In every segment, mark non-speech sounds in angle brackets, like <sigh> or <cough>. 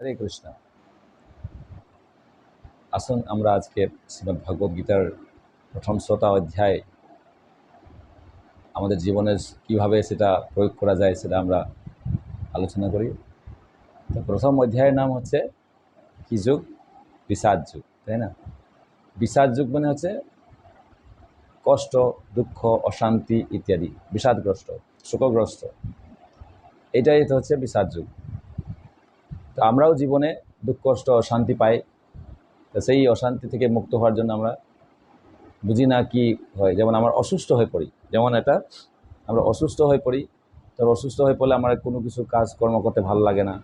হরে কৃষ্ণ। আসুন আমরা আজকে শ্রীমদ্ ভগবদ গীতার প্রথম শ্রোতা অধ্যায় আমাদের জীবনে কীভাবে সেটা প্রয়োগ করা যায় সেটা আমরা আলোচনা করি। তো প্রথম অধ্যায়ের নাম হচ্ছে কি যুগ? বিষাদ যুগ, তাই না? বিষাদ যুগ মানে হচ্ছে কষ্ট, দুঃখ, অশান্তি ইত্যাদি, বিষাদগ্রস্ত, শোকগ্রস্ত। এটাই তো হচ্ছে বিষাদ যুগ। তো আমরাও জীবনে দুঃখ, কষ্ট, অশান্তি পাই। তো সেই অশান্তি থেকে মুক্ত হওয়ার জন্য আমরা বুঝি না কি হয়। যেমন আমরা অসুস্থ হয়ে পড়ি। যেমন এটা, আমরা অসুস্থ হয়ে পড়ি। তো অসুস্থ হয়ে পড়লে আমার কোনো কিছু কাজ কর্ম করতে ভালো লাগে না।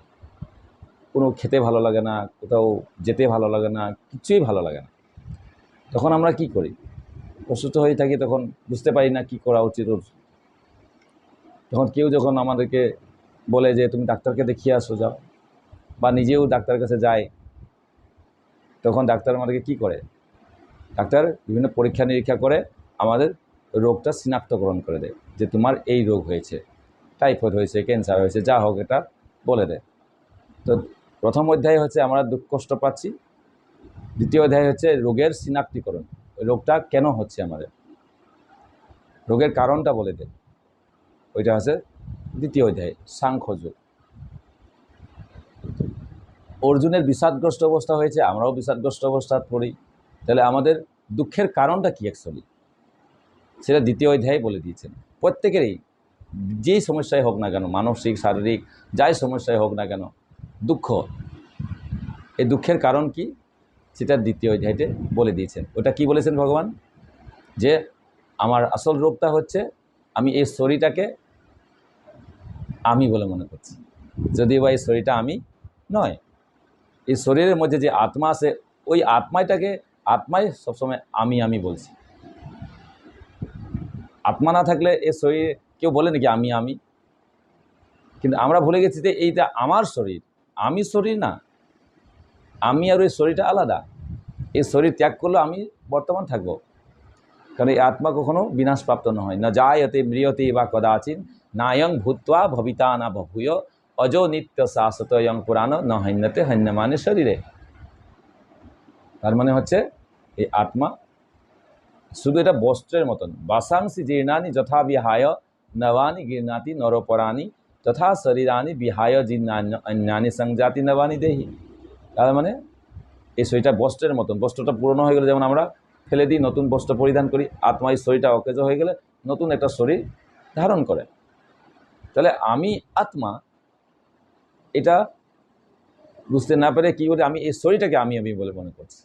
কোনো খেতে ভালো লাগে না, কোথাও যেতে ভালো লাগে না, কিছুই ভালো লাগে না। তখন আমরা কি করি? অসুস্থ হয়ে থাকি তখন বুঝতে পারি না কি করা উচিত। তখন কেউ যখন আমাদেরকে বলে যে, তুমি ডাক্তারকে দেখিয়ে আসো, যাও। বা নিজেও ডাক্তারের কাছে যায়, তখন ডাক্তার আমাদেরকে কি করে? ডাক্তার বিভিন্ন পরীক্ষা নিরীক্ষা করে আমাদের রোগটা শনাক্তকরণ করে দেয়, যে তোমার এই রোগ হয়েছে, টাইফয়েড হয়েছে, ক্যান্সার হয়েছে, যা হোক এটা বলে দেয়। তো প্রথম অধ্যায় হচ্ছে আমরা দুঃখ কষ্ট পাচ্ছি, দ্বিতীয় অধ্যায় হচ্ছে রোগের শনাক্তিকরণ ওই রোগটা কেন হচ্ছে আমাদের? রোগের কারণটা বলে দেয়। ওইটা হচ্ছে দ্বিতীয় অধ্যায় সাংখ্যযোগ অর্জুনের বিষাদগ্রস্ত অবস্থা হয়েছে, আমরাও বিষাদগ্রস্ত অবস্থা পড়ি। তাহলে আমাদের দুঃখের কারণটা কী অ্যাকচুয়ালি সেটা দ্বিতীয় অধ্যায়ে বলে দিয়েছেন। প্রত্যেকেরই যেই সমস্যায় হোক না কেন, মানসিক, শারীরিক, যাই সমস্যায় হোক না কেন, দুঃখ। এই দুঃখের কারণ কি? সেটা দ্বিতীয় অধ্যায়তে বলে দিয়েছেন। ওটা কি বলেছেন ভগবান? যে আমার আসল রোগটা হচ্ছে আমি এই শরীরটাকে আমি বলে মনে করছি। যদিও বা এই শরীরটা আমি নয় এই শরীরের মধ্যে যে আত্মা আছে, ওই আত্মাটাকে আত্মাই সবসময় আমি আমি বলছি। আত্মা না থাকলে এ শরীর কেউ বলে নাকি আমি আমি? কিন্তু আমরা ভুলে গেছি যে এইটা আমার শরীর। আমি শরীর না। আমি আর ওই শরীরটা আলাদা। এই শরীর ত্যাগ করলে আমি বর্তমান থাকব। কারণ এই আত্মা কখনো বিনাশপ্রাপ্ত নয়। না জায়তে ম্রিয়তে বা কদাচিন নায়ং ভূত্বা ভবিতা না ভূয় অজ নিত্য শাশ্বত ইয়ং পুরাণ ন হন্যতে হন্যমানে শরীরে তার মানে হচ্ছে এই আত্মা শুধু এটা বস্ত্রের মতন। বাসাংসি জীর্ণানি যথা বিহায়, নবানি গীর্ণাতি নরপরাণি, তথা শরীরানি বিহায় অন্যানি সংজাতি নবানি দেহি। তার মানে এই শরীরটা বস্ত্রের মতন। বস্ত্রটা পুরনো হয়ে গেলে যেমন আমরা ফেলে দিই, নতুন বস্ত্র পরিধান করি, আত্মা এই শরীরটা অকেজ হয়ে গেলে নতুন একটা শরীর ধারণ করে। তাহলে আমি আত্মা এটা বুঝতে না পেরে কী করে আমি এই শরীরটাকে আমি আমি বলে মনে করছি।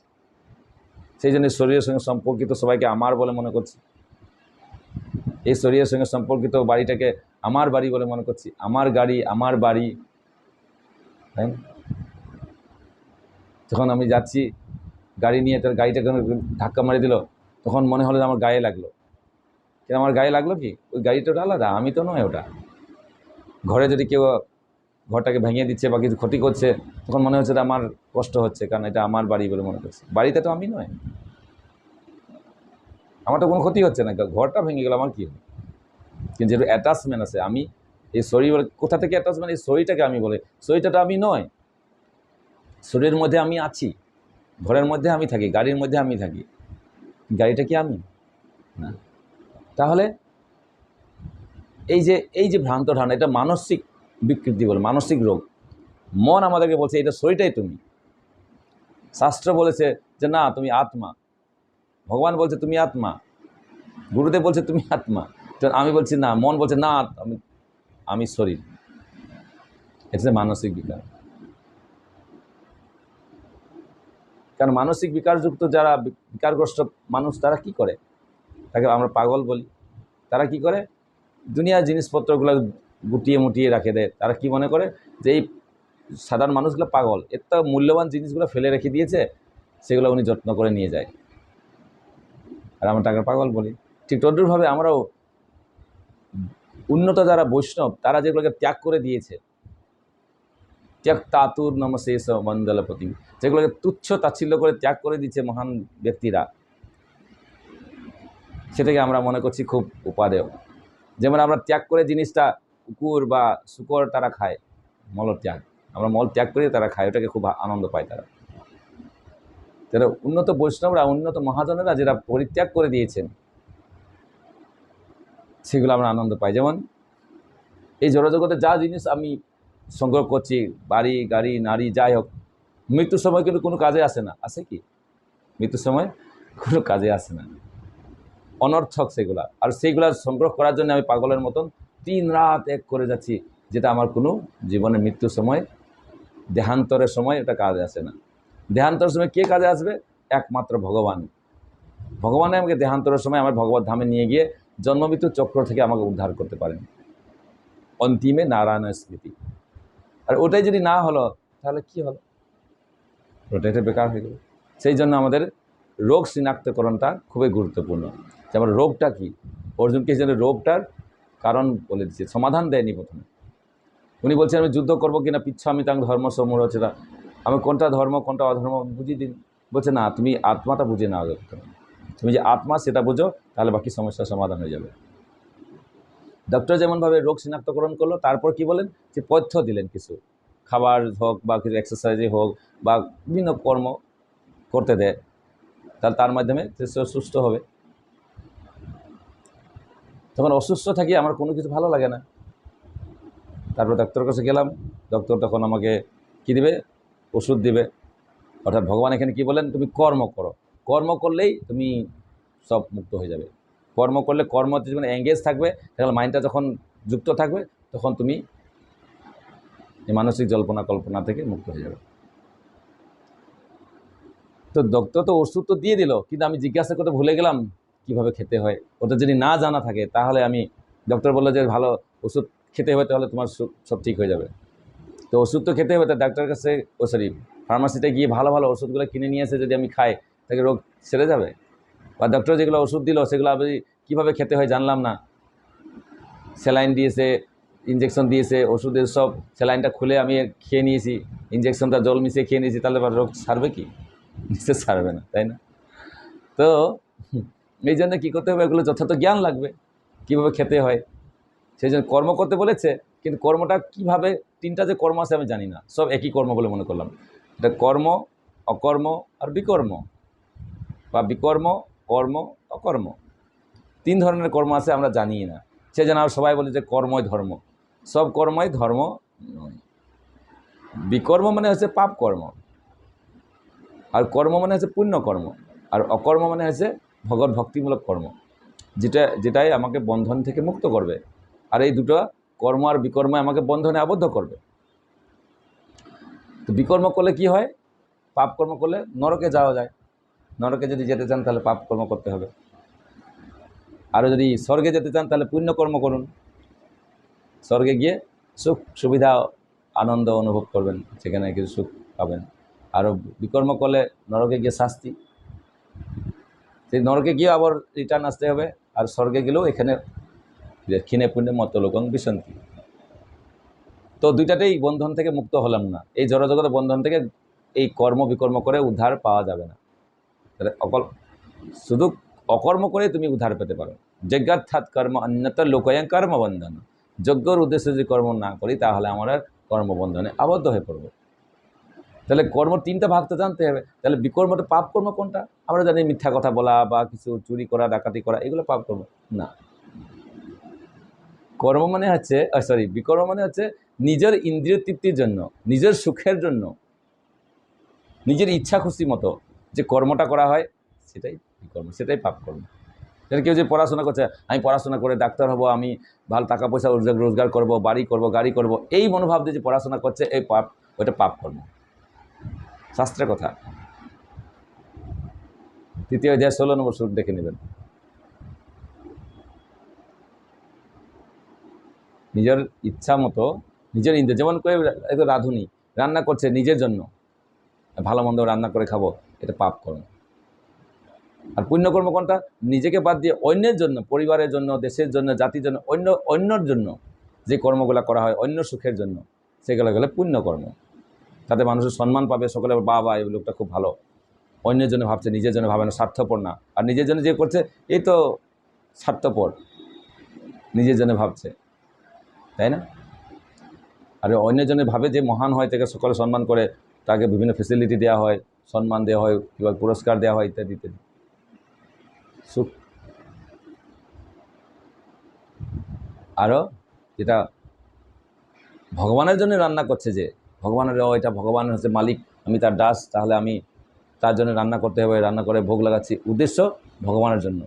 সেই জন্য শরীরের সঙ্গে সম্পর্কিত সবাইকে আমার বলে মনে করছি। এই শরীরের সঙ্গে সম্পর্কিত বাড়িটাকে আমার বাড়ি বলে মনে করছি। আমার গাড়ি, আমার বাড়ি। না? যখন আমি যাচ্ছি, গাড়ি নিয়ে তার গাড়িটাকে ধাক্কা মারি দিল, তখন মনে হলো আমার গায়ে লাগল। কিন্তু আমার গায়ে লাগল কি? ওই গাড়িটা ওটা আলাদা, আমি তো নয় ওটা। ঘরে যদি কেউ ঘরটাকে ভেঙে দিচ্ছে বা কিছু ক্ষতি করছে, তখন মনে হচ্ছে এটা আমার কষ্ট হচ্ছে, কারণ এটা আমার বাড়ি বলে মনে করছে। বাড়িতে তো আমি নয়। আমার তো কোনো ক্ষতি হচ্ছে না ঘরটা ভেঙে গেল, আমার কী হবে? কিন্তু যেহেতু অ্যাটাচমেন্ট আছে, আমি এই শরীর বলে, কোথা থেকে অ্যাটাচমেন্ট এই শরীরটাকে আমি বলে, শরীরটা আমি নয়। শরীরের মধ্যে আমি আছি, ঘরের মধ্যে আমি থাকি, গাড়ির মধ্যে আমি থাকি। গাড়িটা কি আমি? না। তাহলে এই যে এই যে ভ্রান্ত ধারণা, এটা মানসিক বিকৃতি বলে, মানসিক রোগ। মন আমাদেরকে বলছে, এটা শরীরটাই তুমি। শাস্ত্র বলেছে যে, না, তুমি আত্মা। ভগবান বলছে, তুমি আত্মা। গুরুদেব বলছে, তুমি আত্মা। আমি বলছি, না। মন বলছে, না, আমি আমি শরীর। এটা মানসিক বিকার। কারণ মানসিক বিকারযুক্ত যারা বিকারগ্রস্ত মানুষ, তারা কি করে? তাকে আমরা পাগল বলি। তারা কি করে? দুনিয়ার জিনিসপত্রগুলো গুটিয়ে মুটিয়ে রাখে দেয়। তারা কি মনে করে? যে এই সাধারণ মানুষগুলো পাগল। এর তো মূল্যবান জিনিসগুলো ফেলে রেখে দিয়েছে, সেগুলো উনি যত্ন করে নিয়ে যায়। আর আমরা টাকার পাগল বলি। ঠিক তদ্রুপভাবে আমরাও উন্নত যারা বৈষ্ণব, তারা যেগুলোকে ত্যাগ করে দিয়েছে, ত্যাগ তাতুর নমশেষ মণ্ডলপতি, যেগুলোকে তুচ্ছ তাচ্ছিল্য করে ত্যাগ করে দিচ্ছে মহান ব্যক্তিরা, সেটাকে আমরা মনে করছি খুব উপাদেয়। যেমন আমরা ত্যাগ করে জিনিসটা কুকুর বা শুকর তারা খায়, মলত্যাগ। আমরা মল ত্যাগ করি, তারা খায়, ওটাকে খুব আনন্দ পায় তারা। যারা উন্নত বৈষ্ণবরা, উন্নত মহাজনেরা যারা পরিত্যাগ করে দিয়েছেন, সেগুলো আমরা আনন্দ পাই। যেমন এই জড়জগতে যা জিনিস আমি সংগ্রহ করছি, বাড়ি, গাড়ি, নারী, যাই হোক, মৃত্যুর সময় কিন্তু কোনো কাজে আসে না। আসে কি? মৃত্যুর সময় কোনো কাজে আসে না। অনর্থক সেগুলা। আর সেইগুলা সংগ্রহ করার জন্য আমি পাগলের মতন তিন রাত এক করে যাচ্ছি, যেটা আমার কোনো জীবনে মৃত্যুর সময়, দেহান্তরের সময় এটা কাজে আসে না। দেহান্তরের সময় কে কাজে আসবে? একমাত্র ভগবান। ভগবানে আমাকে দেহান্তরের সময় আমার ভগবত ধামে নিয়ে গিয়ে জন্মমৃত্যু চক্র থেকে আমাকে উদ্ধার করতে পারেন। অন্তিমে নারায়ণের স্মৃতি। আর ওটাই যদি না হলো, তাহলে কি হলো? ওটা এটা বেকার হয়ে গেল। সেই জন্য আমাদের রোগ শনাক্তকরণটা খুবই গুরুত্বপূর্ণ। যেমন রোগটা কি? অর্জুনকে যেন রোগটার কারণ বলে দিচ্ছে, সমাধান দেয়নি প্রথমে। উনি বলছেন, আমি যুদ্ধ করব কিনা পিচ্ছ আমি তাং ধর্ম সমূহ না আমি কোনটা ধর্ম, কোনটা অধর্ম বুঝিয়ে দিন। বলছে, না, তুমি আত্মাটা বুঝে প্রথমে। তুমি যে আত্মা সেটা বুঝো, তাহলে বাকি সমস্যার সমাধান হয়ে যাবে। ডক্টর যেমনভাবে রোগ শনাক্তকরণ করল, তারপর কি বলেন? যে পথ্য দিলেন কিছু। খাবার হোক বা কিছু এক্সারসাইজে হোক বা বিভিন্ন কর্ম করতে দেয়, তাহলে তার মাধ্যমে সে সুস্থ হবে। তখন অসুস্থ থাকি আমার কোনো কিছু ভালো লাগে না। তারপর ডাক্তারের কাছে গেলাম ডক্টর তখন আমাকে কি দিবে? ওষুধ দিবে। অর্থাৎ ভগবান এখানে কি বলেন তুমি কর্ম করো। কর্ম করলেই তুমি সব মুক্ত হয়ে যাবে। কর্ম করলে কর্মতে যখন এঙ্গেজ থাকবে, তাহলে মাইন্ডটা যখন যুক্ত থাকবে, তখন তুমি মানসিক জল্পনা কল্পনা থেকে মুক্ত হয়ে যাবে। তো ডক্টর তো ওষুধ তো দিয়ে দিল, কিন্তু আমি জিজ্ঞাসা করতে ভুলে গেলাম কীভাবে খেতে হয়, ওটা যদি না জানা থাকে, তাহলে আমি ডক্টর বলল যে, ভালো ওষুধ খেতে হবে, তাহলে তোমার সব- ঠিক হয়ে যাবে। তো ওষুধ তো খেতে হবে, তো ডাক্তারের কাছে ও সরি ফার্মাসিতে গিয়ে ভালো ভালো ওষুধগুলো কিনে নিয়ে এসে যদি আমি খাই তাকে রোগ সেরে যাবে? বা ডক্টর যেগুলো ওষুধ দিল, সেগুলো আমি কীভাবে খেতে হয় জানলাম না। স্যালাইন দিয়েছে ইঞ্জেকশন দিয়েছে, ওষুধের সব স্যালাইনটা খুলে আমি খেয়ে নিয়েছি ইঞ্জেকশনটা জল মিশিয়ে খেয়ে নিয়েছি, তাহলে রোগ সারবে কি? <laughs> নিশ্চয় সারবে না, তাই না? তো এই জন্য কী করতে হবে? এগুলো যথার্থ জ্ঞান লাগবে। কীভাবে খেতে হয়? সেই জন্য কর্ম করতে বলেছে, কিন্তু কর্মটা কীভাবে, তিনটা যে কর্ম আছে আমি জানি না। সব একই কর্ম বলে মনে করলাম। এটা কর্ম, অকর্ম আর বিকর্ম। বা বিকর্ম, কর্ম, অকর্ম। তিন ধরনের কর্ম আছে, আমরা জানি না। সে যেন আর সবাই বলে যে কর্মই ধর্ম। সব কর্মই ধর্ম নয়। বিকর্ম মানে হচ্ছে পাপ কর্ম। আর কর্ম মানে হচ্ছে পুণ্য কর্ম। আর অকর্ম মানে হচ্ছে ভগৎ ভক্তিমূলক কর্ম, যেটা, যেটাই আমাকে বন্ধন থেকে মুক্ত করবে, আর এই দুটো কর্ম আর বিকর্ম আমাকে বন্ধনে আবদ্ধ করবে। তো বিকর্ম করলে কি হয়? পাপ কর্ম করলে নরকে যাওয়া যায়। নরকে যদি যেতে চান তাহলে পাপ কর্ম করতে হবে। আরও যদি স্বর্গে যেতে চান তাহলে পুণ্যকর্ম করুন। স্বর্গে গিয়ে সুখ, সুবিধা, আনন্দ অনুভব করবেন সেখানে কিছু সুখ পাবেন। আরও বিকর্ম করলে নরকে গিয়ে শাস্তি। সেই নরকে গিয়ে আবার রিটার্ন আসতে হবে, আর স্বর্গে গেলেও এখানে ক্ষীণে পুণ্যে মত লোকং বিশান্তি তো দুইটাতেই বন্ধন থেকে মুক্ত হলাম না। এই জড়জগতের বন্ধন থেকে এই কর্ম বিকর্ম করে উদ্ধার পাওয়া যাবে না। তাহলে অকল শুধু অকর্ম করে তুমি উদ্ধার পেতে পারো। যজ্ঞার্থাৎ কর্ম অন্যত লোকয়ং কর্মবন্ধন। যজ্ঞর উদ্দেশ্যে যদি কর্ম না করি, তাহলে আমরা কর্মবন্ধনে আবদ্ধ হয়ে পড়ব। তাহলে কর্ম তিনটা ভাগ তো জানতে হবে। তাহলে বিকর্মটা পাপ কর্ম কোনটা? আমরা জানি মিথ্যা কথা বলা বা কিছু চুরি করা, ডাকাতি করা, এগুলো পাপ কর্ম না। কর্ম মানে হচ্ছে সরি বিকর্ম মানে হচ্ছে নিজের ইন্দ্রিয় তৃপ্তির জন্য, নিজের সুখের জন্য, নিজের ইচ্ছা খুশি মতো যে কর্মটা করা হয়, সেটাই বিকর্ম, সেটাই পাপ কর্ম যেন কেউ যে পড়াশোনা করছে, আমি পড়াশোনা করে ডাক্তার হব, আমি ভালো টাকা পয়সা রোজগার করব, বাড়ি করব, গাড়ি করব, এই মনোভাব দিয়ে যে পড়াশোনা করছে, এই পাপ ওটা পাপ কর্ম শাস্ত্রের কথা। তৃতীয় অধ্যায় ষোলো নম্বর সুর দেখে নেবেন। নিজের ইচ্ছা মতো, নিজের ইন্দ্রিয়, যেমন করে রাঁধুনি, রান্না করছে নিজের জন্য, ভালো মন্দ রান্না করে খাব, এটা পাপ কর্ম। আর পুণ্যকর্ম কোনটা? নিজেকে বাদ দিয়ে অন্যের জন্য, পরিবারের জন্য, দেশের জন্য, জাতির জন্য, অন্য, অন্যর জন্য যে কর্মগুলো করা হয়, অন্য সুখের জন্য, সেগুলো গেলে পুণ্যকর্ম। তাতে মানুষের সম্মান পাবে সকলে বলবে, বাহ বা এই লোকটা খুব ভালো। অন্যের জন্য ভাবছে নিজের জন্য ভাবে না স্বার্থপর না। আর নিজের জন্য যে করছে এই তো স্বার্থপর। নিজের জন্য ভাবছে। তাই না? আর আর অন্যজনের ভাবে যে মহান হয় তাকে সকলে সম্মান করে তাকে বিভিন্ন ফেসিলিটি দেওয়া হয় সম্মান দেওয়া হয় কিংবা পুরস্কার দেওয়া হয় ইত্যাদি ইত্যাদি। সুখ। আরও যেটা ভগবানের জন্য রান্না করছে যে ভগবানের ও এটা ভগবান হচ্ছে মালিক, আমি তার দাস, তাহলে আমি তার জন্য রান্না করতে হবে, রান্না করে ভোগ লাগাচ্ছি। উদ্দেশ্য ভগবানের জন্য।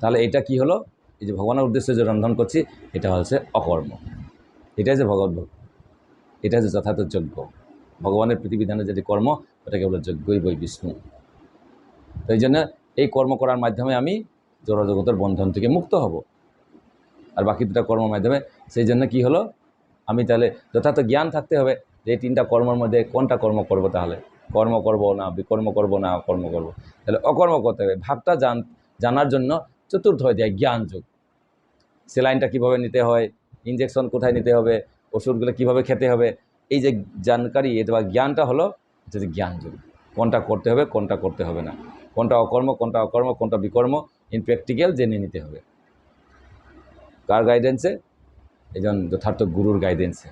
তাহলে এটা কি হলো? এই যে ভগবানের উদ্দেশ্যে যে রন্ধন করছি, এটা হচ্ছে অকর্ম। এটাই যে ভগবত এটা যে যথার্থ যজ্ঞ। ভগবানের প্রতিবিধানে যেটি কর্ম ওটাকে বলে যজ্ঞই বই বিষ্ণু। তো এই জন্য এই কর্ম করার মাধ্যমে আমি জড়জগতের বন্ধন থেকে মুক্ত হব। আর বাকি দুটা কর্মের মাধ্যমে, সেই জন্য কি হলো? আমি তাহলে যথার্থ জ্ঞান থাকতে হবে যে এই তিনটা কর্মের মধ্যে কোনটা কর্ম করব তাহলে? কর্ম করব না, বিকর্ম করব না, অকর্ম করব? তাহলে অকর্ম করতে হবে। ভাবটা জান, জানার জন্য চতুর্থ অধ্যায় জ্ঞান যুগ সেলাইনটা কীভাবে নিতে হয়? ইঞ্জেকশন কোথায় নিতে হবে? ওষুধগুলো কীভাবে খেতে হবে? এই যে জানকারি বা জ্ঞানটা হলো হচ্ছে যে জ্ঞান যুগ কোনটা করতে হবে, কোনটা করতে হবে না। কোনটা অকর্ম কোনটা অকর্ম, কোনটা বিকর্ম ইন প্র্যাকটিক্যাল জেনে নিতে হবে। কার গাইডেন্সে একজন যথার্থ গুরুর গাইডেন্সে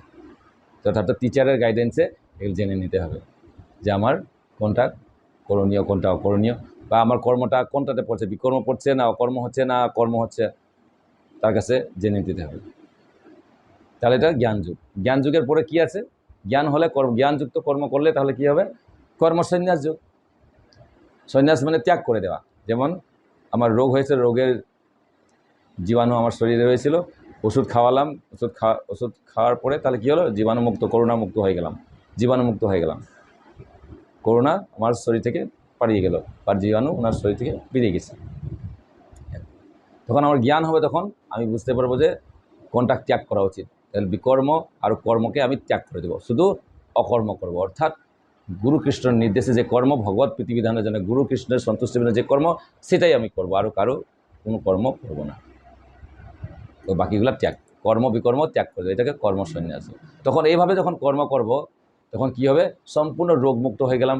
যথার্থ টিচারের গাইডেন্সে এগুলো জেনে নিতে হবে যে আমার কোনটা করণীয়, কোনটা অকরণীয় বা আমার কর্মটা কোনটাতে পড়ছে, বিকর্ম পড়ছে না, অকর্ম হচ্ছে না, কর্ম হচ্ছে, তার কাছে জেনে নিতে হবে। তাহলে এটা জ্ঞান যুগ জ্ঞান যুগের পরে কি আছে? জ্ঞান হলে কর্ম, জ্ঞানযুক্ত কর্ম করলে তাহলে কি হবে? কর্মসন্ন্যাস যুগ। সন্ন্যাস মানে ত্যাগ করে দেওয়া। যেমন আমার রোগ হয়েছে রোগের জীবাণু আমার শরীরে হয়েছিল ওষুধ খাওয়ালাম, ওষুধ খাওয়া ওষুধ খাওয়ার পরে তাহলে কী হলো? জীবাণুমুক্ত করোনামুক্ত হয়ে গেলাম। জীবাণুমুক্ত হয়ে গেলাম। করোনা আমার শরীর থেকে পালিয়ে গেল আর জীবাণু ওনার শরীর থেকে বেরিয়ে গেছে। তখন আমার জ্ঞান হবে তখন আমি বুঝতে পারব যে কোনটা ত্যাগ করা উচিত। তাহলে বিকর্ম আর কর্মকে আমি ত্যাগ করে দেবো। শুধু অকর্ম করব। অর্থাৎ গুরু কৃষ্ণের নির্দেশে যে কর্ম, ভগবত প্রতিবিধানের জন্য গুরু কৃষ্ণের সন্তুষ্টির জন্য যে কর্ম, সেটাই আমি করব। আরও কারও কোনো কর্ম করব না। বাকিগুলো ত্যাগ, কর্ম বিকর্ম ত্যাগ করে দেবে এটাকে কর্মসন্ন্যাস। তখন এইভাবে যখন কর্ম করব, তখন কি হবে? সম্পূর্ণ রোগমুক্ত হয়ে গেলাম।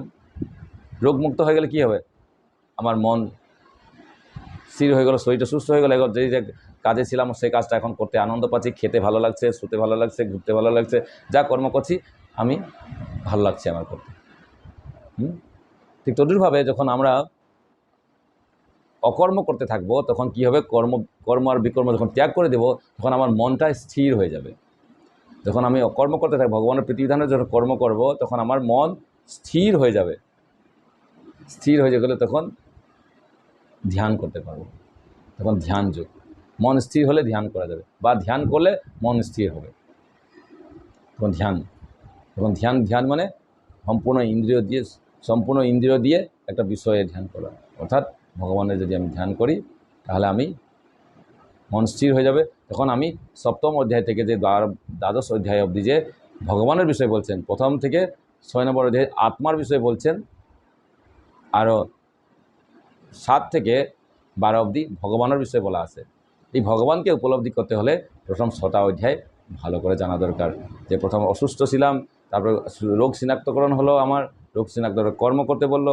রোগমুক্ত হয়ে গেলে কি হবে? আমার মন স্থির হয়ে গেল, শরীরটা সুস্থ হয়ে গেলো। যেই যে কাজে ছিলাম, সেই কাজটা এখন করতে আনন্দ পাচ্ছি, খেতে ভালো লাগছে, শুতে ভালো লাগছে, ঘুরতে ভালো লাগছে। যা কর্ম করছি, আমি ভালো লাগছে আমার করতে। ঠিক তদুরভাবে যখন আমরা অকর্ম করতে থাকব, তখন কি হবে? কর্ম কর্ম আর বিকর্ম যখন ত্যাগ করে দেব, তখন আমার মনটা স্থির হয়ে যাবে। যখন আমি অকর্ম করতে থাকব, ভগবানের প্রতিবিধানে যখন কর্ম করব, তখন আমার মন স্থির হয়ে যাবে। স্থির হয়ে গেলে তখন ধ্যান করতে পারব। তখন ধ্যান যোগ। মন স্থির হলে ধ্যান করা যাবে বা ধ্যান করলে মন স্থির হবে। তখন ধ্যান। তখন ধ্যান ধ্যান মানে সম্পূর্ণ ইন্দ্রিয় দিয়ে, সম্পূর্ণ ইন্দ্রিয় দিয়ে একটা বিষয়ে ধ্যান করা। অর্থাৎ ভগবানের যদি আমি ধ্যান করি, তাহলে আমি মন স্থির হয়ে যাবে। তখন আমি সপ্তম অধ্যায় থেকে যে দ্বাদশ অধ্যায় অবধি যে ভগবানের বিষয় বলছেন, প্রথম থেকে ছয় নম্বর অধ্যায় আত্মার বিষয় বলছেন আরও সাত থেকে বারো অবধি ভগবানের বিষয়ে বলা আছে। এই ভগবানকে উপলব্ধি করতে হলে প্রথম ছটা অধ্যায় ভালো করে জানা দরকার। যে প্রথম অসুস্থ ছিলাম, তারপর রোগ শনাক্তকরণ হলো আমার, রোগ শনাক্ত কর্ম করতে বলল,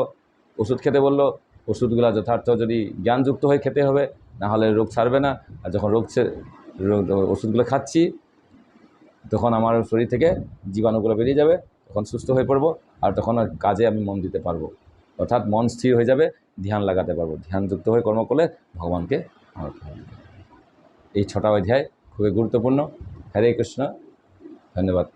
ওষুধ খেতে বলল ওষুধগুলো যথার্থ যদি জ্ঞানযুক্ত হয়ে খেতে হবে না হলে রোগ ছাড়বে না। আর যখন রোগ ওষুধগুলো খাচ্ছি, তখন আমার শরীর থেকে জীবাণুগুলো বেরিয়ে যাবে, তখন সুস্থ হয়ে পড়ব, আর তখন কাজে আমি মন দিতে পারব। অর্থাৎ মন স্থির হয়ে যাবে, ধ্যান লাগাতে পারব। ধ্যানযুক্ত হয়ে কর্ম করলে ভগবানকে আমার এই ছটা অধ্যায় খুবই গুরুত্বপূর্ণ। হরে কৃষ্ণ। ধন্যবাদ।